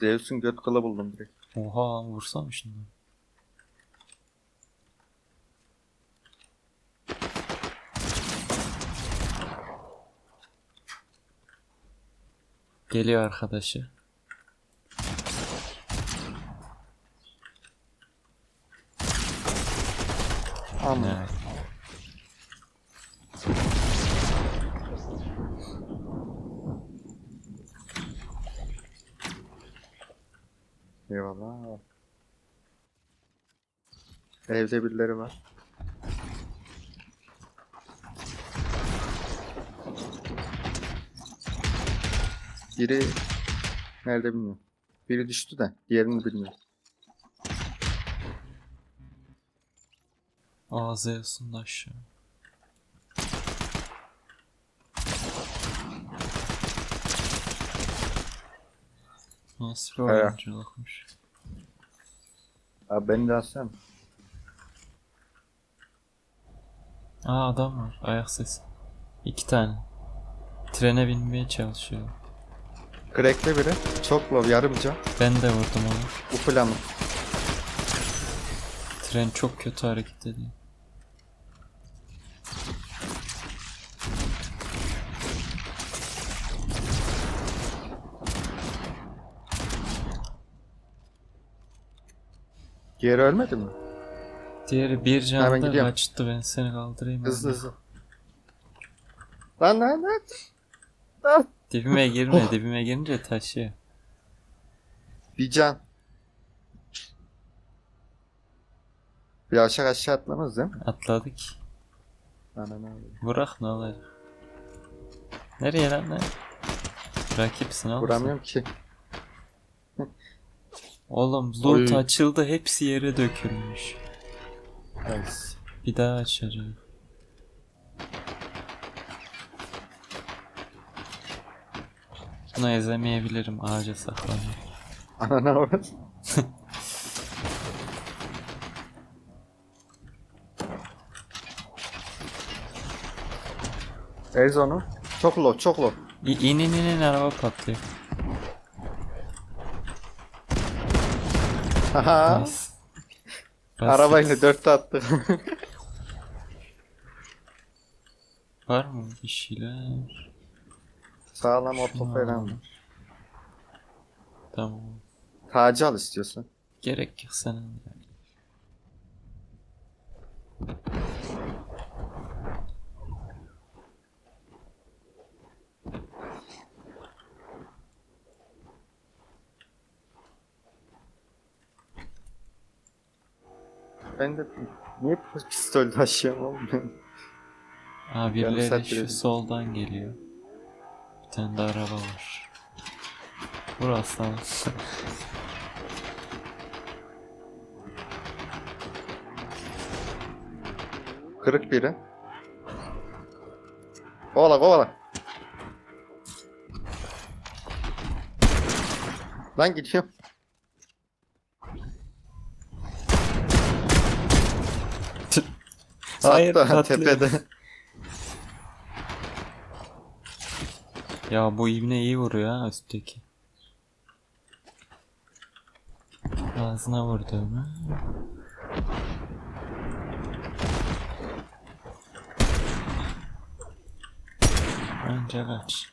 Zeus'un göt kılı buldum direkt. Oha vursam şimdi. Geliyor arkadaşı. Ama Evet. Eyvallah. Evde birileri var. Biri nerede bilmiyorum. Biri düştü de diğerini bilmiyorum. Aa Zeus'un da aşağı. Nasıl bir oyunculukmuş. Abi beni de alsana. Aa adam var. Ayak sesi. İki tane. Trene binmeye çalışıyor. Crack'te biri. Çok low yarımca. Ben de vurdum onu. Bu planı. Tren çok kötü hareket ediyor. Diğeri ölmedi mi? Diğeri bir Hemen canlı gidiyorum. kaçtı ben seni kaldırayım. Hızlı abi. hızlı. Lan lan lan. Lan. Dibime girme dibime girince taşıyor. Bir can. Bir aşağı aşağı atlamaz değil mi? Atladık. Ananı abi. Burak ne olacak? Nereye lan ne? Rakipsin oğlum. sen. Vuramıyorum ki. Oğlum loot Oy. açıldı hepsi yere dökülmüş. Nice. Bir daha açacak. Bunu ezemeyebilirim ağaca saklanıyor. Ananı avrat. Ez onu. Çok low, çok low. İ- İn in in in araba patlıyor. Nice. Arabayla dörtte attı. Var mı bir şeyler? Sağlam oto Şunu falan var. Tamam. Tacı al istiyorsan. Gerek yok senin. Ben de niye pistol taşıyorum oğlum ben? Aa birileri şu soldan geliyor. Bir tane de araba var. Burası lan. Kırık biri. Kovala kovala. Lan gidiyorum. Hayır, Hatta patlıyor. tepede. Ya bu ibne iyi vuruyor ha üstteki. Ağzına vurdu mu? Önce kaç.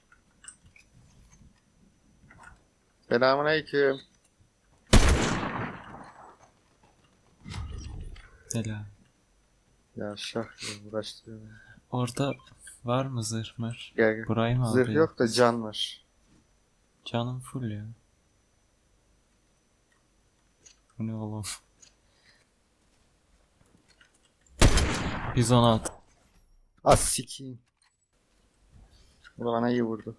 Selamünaleyküm. Selam. Ya şah ya, uğraştırıyor. beni. Orada var mı zırh mır? Gel gel. Burayı mı Zırh alayım? yok da can var. Canım full ya. Bu ne oğlum? 116. Az sikiyim. Bu da bana iyi vurdu.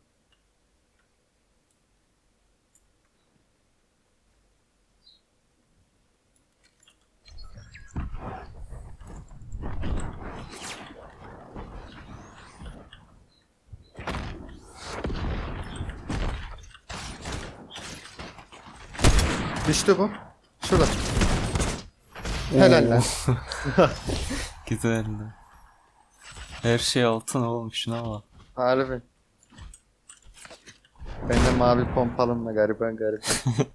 Düştü bu. Şurada. Helal lan. Güzeldi. Her şey altın oğlum şuna bak. Harbi. Ben de mavi pompalımla gariban gariban.